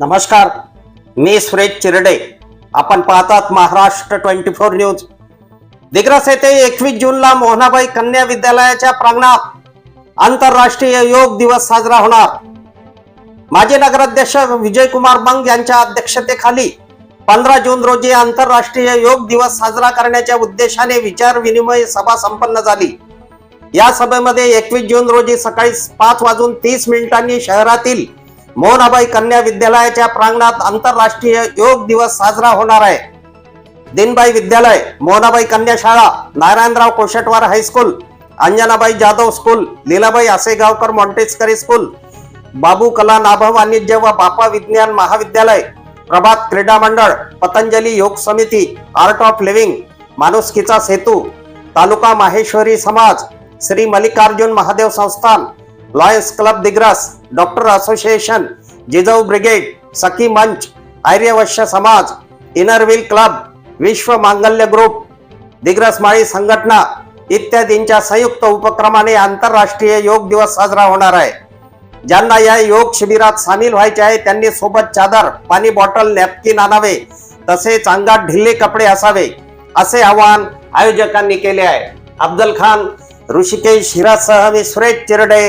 नमस्कार मी सुरेश चिरडे. आपण पाहतात Maharashtra twenty four news. Digras येथे एकवीस जूनला मोहनाबाई कन्या विद्यालयाच्या प्रांगणात आंतरराष्ट्रीय योग दिवस साजरा होणार. माजी नगराध्यक्ष विजयकुमार बंग यांच्या अध्यक्षतेखाली पंधरा जून रोजी आंतरराष्ट्रीय योग दिवस साजरा करण्याच्या उद्देशाने विचार विनिमय सभा संपन्न झाली. या सभेमध्ये एकवीस जून रोजी सकाळी पाच वाजून तीस मिनिटांनी शहरातील मोहनाबाई कन्या विद्यालयाच्या प्रांगणात आंतरराष्ट्रीय योग दिवस साजरा होणार आहे. दिनबाई विद्यालय मोहनाबाई कन्या शाळा Narayanrao Koshetwar high school Anjanabai Jadhav school Lilabai Asegaonkar Montessori school Babu कला नाभ वाणिज्य व बापा विज्ञान महाविद्यालय प्रभात क्रीडा मंडळ पतंजली योग समिती आर्ट ऑफ लिव्हिंग माणुसकीचा सेतू तालुका माहेश्वरी समाज श्री मल्लिकार्जुन महादेव संस्थान lions club Digras doctor association Jijau brigade सखी मंच आर्यवश्य समाज इनरव्हील क्लब विश्व मांगल्य ग्रुप दिग्रस माळी संघटना इत्यादींच्या संयुक्त उपक्रमाने आंतरराष्ट्रीय योग दिवस साजरा होणार आहे. ज्यांना या योग शिबिरात सामील व्हायचे आहे त्यांनी सोबत चादर पाणी बॉटल नॅपकिन आणावे तसेच अंगात ढिल्ले कपडे असावे असे आवाहन आयोजकांनी केले आहे. अफजल खान ऋषिकेश हिरासह मी Suresh Chirde